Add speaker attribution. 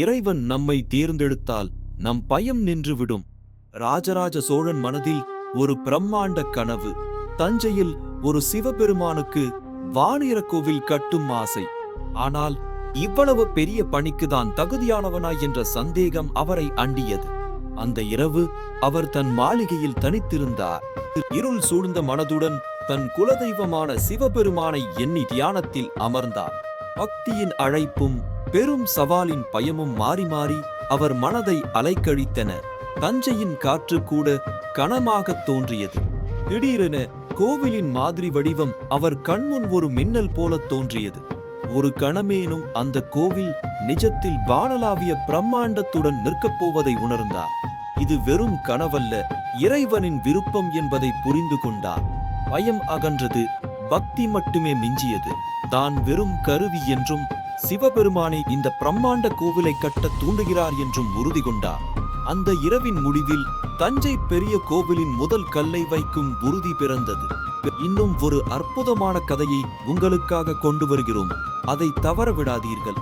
Speaker 1: இறைவன் நம்மை தேர்ந்தெடுத்தால் நம் பயம் நின்றுவிடும். ராஜராஜ சோழன் மனதில் ஒரு பிரம்மாண்ட கனவு தஞ்சையில் ஒரு சிவபெருமானுக்கு வாணிர கோவில் கட்டும் ஆசை. ஆனால் இவ்வளவு பெரிய பணிக்கு தான் தகுதியானவனா என்ற சந்தேகம் அவரை அண்டியது. அந்த இரவு அவர் தன் மாளிகையில் தனித்திருந்தார். இருள் சூழ்ந்த மனதுடன் தன் குலதெய்வமான சிவபெருமானை எண்ணி தியானத்தில் அமர்ந்தார். பக்தியின் அழைப்பும் பெரும் சவாலின் பயமும் மாறி மாறி அவர் மனதை அலைக்கழித்தன. தஞ்சையின் காற்று கூட கனமாக தோன்றியது. திடீரென கோவிலின் மாதிரி வடிவம் அவர் கண்முன் ஒரு மின்னல் போல தோன்றியது. ஒரு கணமேனும் அந்த கோவில் நிஜத்தில் வானலாவிய பிரம்மாண்டத்துடன் நிற்கப் போவதை உணர்ந்தார். இது வெறும் கனவல்ல இறைவனின் விருப்பம் என்பதை புரிந்து கொண்டார். பயம் அகன்றது பக்தி மட்டுமே மிஞ்சியது. தான் வெறும் கருவி என்றும் சிவபெருமானை இந்த பிரம்மாண்ட கோவிலை கட்ட தூண்டுகிறார் என்றும் உறுதி கொண்டார். அந்த இரவின் முடிவில் தஞ்சை பெரிய கோவிலின் முதல் கல்லை வைக்கும் உறுதி பிறந்தது. இன்னும் ஒரு அற்புதமான கதையை உங்களுக்காக கொண்டு வருகிறோம். அதை தவற விடாதீர்கள்.